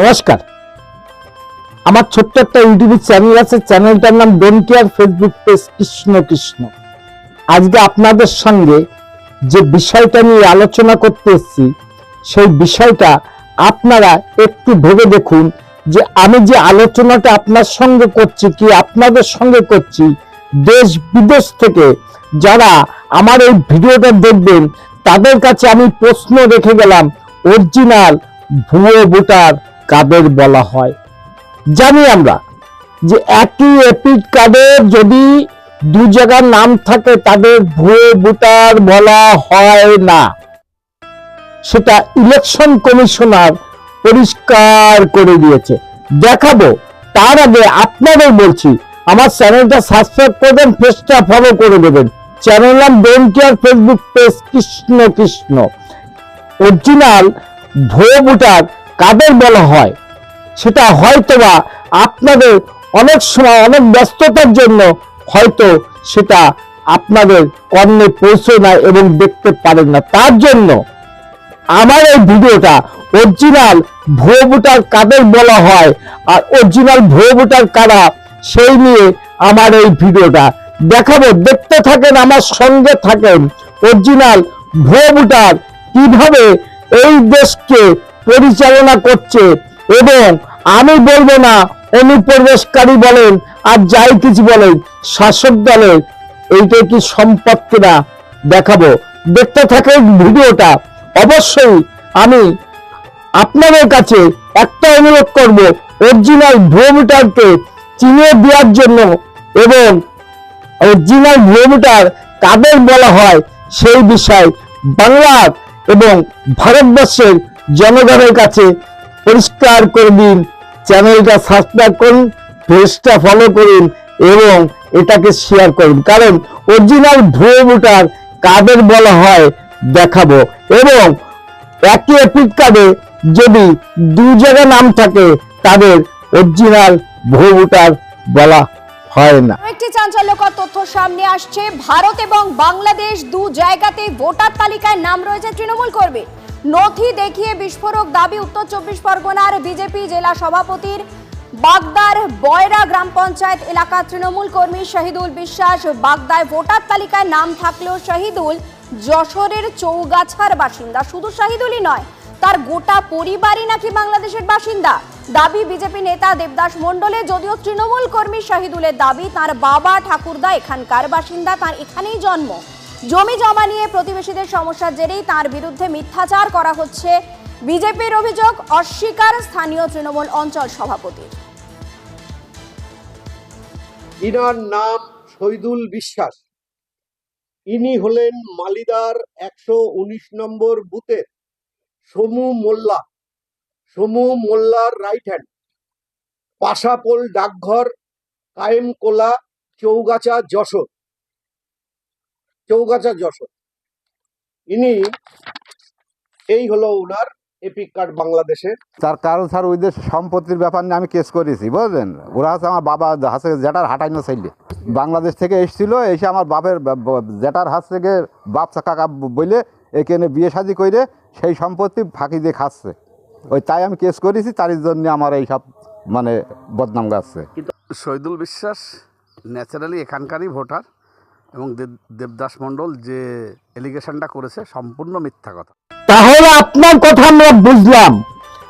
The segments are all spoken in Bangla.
নমস্কার। আমার ছোট্ট একটা ইউটিউব চ্যানেল আছে, চ্যানেলটার নাম don't care Facebook page Krishna Krishna. আজকে আপনাদের সঙ্গে যে বিষয়টা নিয়ে আলোচনা করতে এসেছি, সেই বিষয়টা আপনারা একটু ভেবে দেখুন যে আমি যে আলোচনাটা আপনার সঙ্গে করছি, কি আপনাদের সঙ্গে করছি, দেশ বিদেশ থেকে যারা আমার এই ভিডিওটা দেখবেন, তাদের কাছে আমি প্রশ্ন রেখে গেলাম, অরিজিনাল ভুয়ো ভোটার কাদের বলা হয়? জানি আমরা যে একই এপিড কার্ডে যদি দু জায়গার নাম থাকে, তাদের ভুয়ো ভোটার বলা হয় না। সেটা ইলেকশন কমিশনার পরিষ্কার করে দিয়েছে। দেখাবো, তার আগে আপনাদের বলছি, আমার চ্যানেলটা সাবস্ক্রাইব করবেন পেজটা ফলো করে দেবেন। চ্যানেল নাম don't care Facebook page Krishna Krishna. Original ভুয়ো ভোটার কাদের বলা হয়? সেটা হয়তোবা আপনাদের অনেক সময়, অনেক ব্যস্ততার জন্য হয়তো সেটা আপনাদের কর্মে পৌঁছে না এবং দেখতে পারেন না। তার জন্য আমার এই ভিডিওটা অরিজিনাল ভুয়ো ভোটার কাদের বলা হয় আর অরিজিনাল ভুয়ো ভোটার কারা, সেই নিয়ে আমার এই ভিডিওটা দেখাবো। দেখতে থাকেন, আমার সঙ্গে থাকেন অরিজিনাল ভুয়ো ভোটার কীভাবে এই দেশকে পরিচালনা করছে। এবং আমি বলব না, অনুপ্রবেশকারী বলেন, আর যাই কিছু বলেন, শাসক দলের, এইটা কি সম্পদ কিনা দেখাবো। দেখতে থাকেন ভিডিওটা। অবশ্যই আমি আপনাদের কাছে একটা অনুরোধ করব অরিজিনাল ভ্রমিটারকে চিনিয়ে দেওয়ার জন্য এবং অরিজিনাল ভ্রমিটার কাদের বলা হয় সেই বিষয় বাংলার এবং ভারতবর্ষের জনগণের কাছে পরিষ্কার করে দিন, চ্যানেলটা সাবস্ক্রাইব করুন পেজটা ফলো করুন এবং এটাকে শেয়ার করুন। কারণ অরিজিনাল ভুয়ো ভোটার কাদের বলা হয় দেখাবো এবং একই এপিড কার্ডে যদি দু জায়গা নাম থাকে, তাদের অরিজিনাল ভুয়ো ভোটার বলা হয় না। একটি চাঞ্চল্যকর তথ্য সামনে আসছে। ভারত এবং বাংলাদেশ দু জায়গাতে ভোটার তালিকায় নাম রয়েছে তৃণমূল কর্মী নথি দেখিয়ে বিস্ফোরক দাবি উত্তর চব্বিশ পরগনার বিজেপি জেলা সভাপতির বাগদার বয়রা গ্রাম পঞ্চায়েত এলাকার তৃণমূল কর্মী শহীদুল বিশ্বাস বাগদায় ভোটার তালিকায় নাম থাকলেও শহীদুল যশোরের চৌগাছার বাসিন্দা। শুধু শহীদুলই নয়, তার গোটা পরিবারই নাকি বাংলাদেশের বাসিন্দা? দাবি বিজেপি নেতা দেবদাস মণ্ডলের যদিও তৃণমূল কর্মী শহীদুলের দাবি, তার বাবা ঠাকুরদা এখানকার বাসিন্দা, তার এখানেই জন্ম। জমি জমা নিয়ে প্রতিবেশীদের সমস্যার জেরেই তার বিরুদ্ধে মিথ্যাচার করা হচ্ছে বিজেপির অভিযোগ অস্বীকার স্থানীয় তৃণমূল অঞ্চল সভাপতির। ইনার নাম শহীদুল বিশ্বাস। ইনি হলেন মালিদার একশো উনিশ নম্বর বুথের সমু মোল্লা। সমু মোল্লার রাইট হ্যান্ড পাশাপোল ডাকঘর, কায়েমকোলা, চৌগাছা, যশোর। চৌগাছা যশোর। ইনি এই হলো ওনার এপিক কার্ড বাংলাদেশের। তার কারণ স্যার ওইদের সম্পত্তির ব্যাপার নিয়ে আমি কেস করেছি বুঝলেন? ওরা হচ্ছে আমার বাবা হাসে জেটার হাঁটাই না চাইলে বাংলাদেশ থেকে এসেছিল এসে আমার বাপের ব- হাত থেকে বাপ কাকা বলে এখানে বিয়ে শাদি করে সেই সম্পত্তি ফাঁকি দিয়ে খাচ্ছে। ওই তাই আমি কেস করেছি তার জন্য আমার এই সব মানে বদনাম গাচ্ছে। শহীদুল বিশ্বাস ন্যাচারালি এখানকারই ভোটার। এবং দেব- দেবদাস মণ্ডল যে এলিগেশনটা করেছে সম্পূর্ণ মিথ্যা কথা। তাহলে আপনার কথা আমরা বুঝলাম।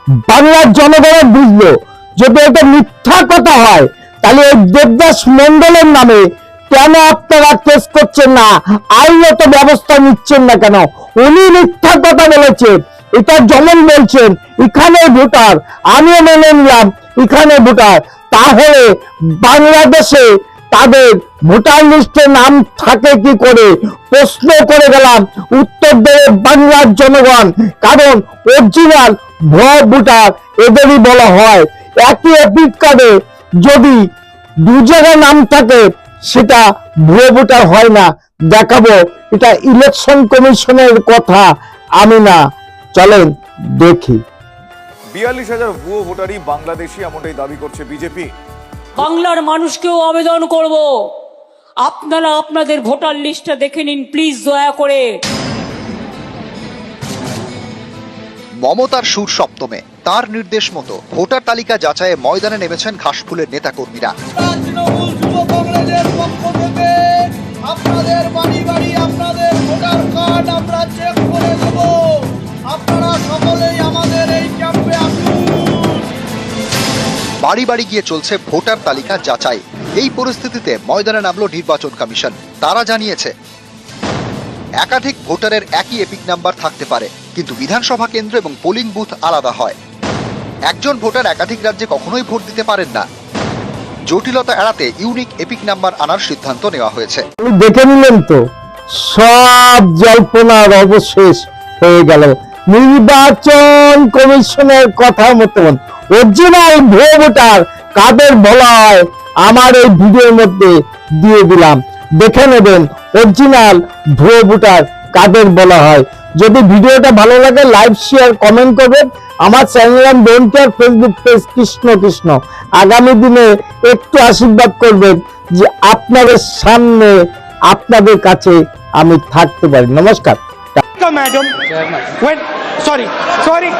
বাংলার জনগণের বুঝলো। যদি এটা মিথ্যা কথা হয়, তাহলে এই দেবদাস মন্ডলের নামে কেন আপনারা কেস করছেন না? আইনত ব্যবস্থা নিচ্ছেন না কেন? উনি মিথ্যা কথা বলেছেন, এটা যেমন বলছেন, এখানে ভোটার, আমিও মেনে নিলাম, এখানে ভোটার। তাহলে বাংলাদেশে তাদের ভোটার লিস্টে নাম থাকে কি করে? প্রশ্ন করে গেলাম উত্তর দেবে বাংলার জনগণ। কারণ অরিজিনাল ভুয়া ভোটার এদেরই বলা হয়। একই এপিড কার্ডে যদি দু জায়গায় নাম থাকে, সেটা ভুয়ো ভোটার হয় না। দেখাবো, এটা ইলেকশন কমিশনের কথা, আমি না। চলেন দেখি। বিয়াল্লিশ হাজার ভুয়ো ভোটারই বাংলাদেশি এমনটাই দাবি করছে বিজেপি। বাংলার মানুষকেও আবেদন করব। আপনারা আপনাদের ভোটার লিস্টটা দেখে নিন প্লিজ দয়া করে। মমতার সুর সপ্তমে তার নির্দেশ মতো ভোটার তালিকা যাচাইয়ে ময়দানে নেমেছেন ঘাসফুলের নেতাকর্মীরা। আপনাদের বাড়ি বাড়ি আপনাদের ভোটার কার্ড আমরা বাড়ি বাড়ি গিয়ে চলছে ভোটার তালিকা যাচাই। এই পরিস্থিতিতে ময়দানে নামলো নির্বাচন কমিশন। তারা জানিয়েছে, একাধিক ভোটারের একই এপিক নাম্বার থাকতে পারে, কিন্তু বিধানসভা কেন্দ্র এবং পোলিং বুথ আলাদা হয়। একজন ভোটার একাধিক রাজ্যে কখনোই ভোট দিতে পারেন না। জটিলতা এড়াতে ইউনিক এপিক নাম্বার আনার সিদ্ধান্ত নেওয়া হয়েছে। দেখে নিলেন তো, সব জল্পনার অবশেষ হয়ে গেল। নির্বাচন কমিশনের কথা মতন অরিজিনাল ভুয়ো ভোটার কাদের বলা হয় আমার এই ভিডিওর মধ্যে দিয়ে দিলাম। দেখে নেবেন অরিজিনাল ভুয়ো ভোটার কাদের বলা হয় যদি ভিডিওটা ভালো লাগে, লাইক, শেয়ার, কমেন্ট করবেন। আমার চ্যানেল নাম don't Facebook page Krishna Krishna. আগামী দিনে একটু আশীর্বাদ করবেন যে আপনাদের সামনে, আপনাদের কাছে আমি থাকতে পারি। নমস্কার। Come, madam. Chairman. When? Sorry. Sorry.